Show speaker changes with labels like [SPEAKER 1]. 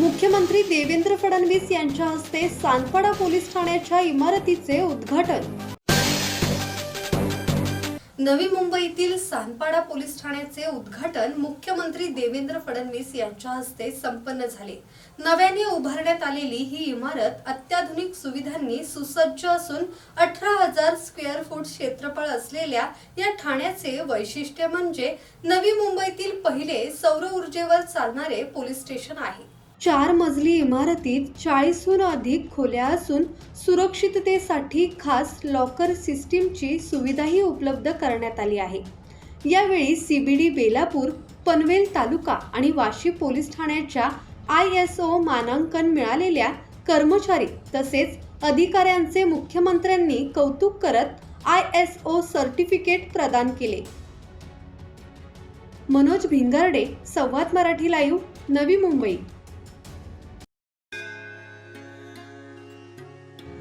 [SPEAKER 1] मुख्यमंत्री देवेंद्र फडणवीस यांच्या हस्ते सानपाडा पोलीस ठाण्याच्या इमारतीचे उद्घाटन. नवी मुंबईतील सानपाडा पोलीस ठाण्याचे उद्घाटन मुख्यमंत्री देवेंद्र फडणवीस यांच्या हस्ते संपन्न झाले. नव्याने उभारण्यात आलेली ही इमारत अत्याधुनिक सुविधांनी सुसज्ज असून अठरा हजार स्क्वेअर फूट क्षेत्रफळ असलेल्या या ठाण्याचे वैशिष्ट्य म्हणजे नवी मुंबईतील पहिले सौर ऊर्जेवर चालणारे पोलीस स्टेशन आहे. चार मजली इमारतीत चाळीसहून अधिक खोल्या असून सुरक्षिततेसाठी खास लॉकर सिस्टीमची सुविधाही उपलब्ध करण्यात आली आहे. यावेळी सीबीडी बेलापूर पनवेल तालुका आणि वाशी पोलीस ठाण्याच्या आय एस ओ मानांकन मिळालेल्या कर्मचारी तसेच अधिकाऱ्यांचे मुख्यमंत्र्यांनी कौतुक करत आय एस ओ सर्टिफिकेट प्रदान केले. मनोज भिंगारडे संवाद मराठी लाईव्ह नवी मुंबई.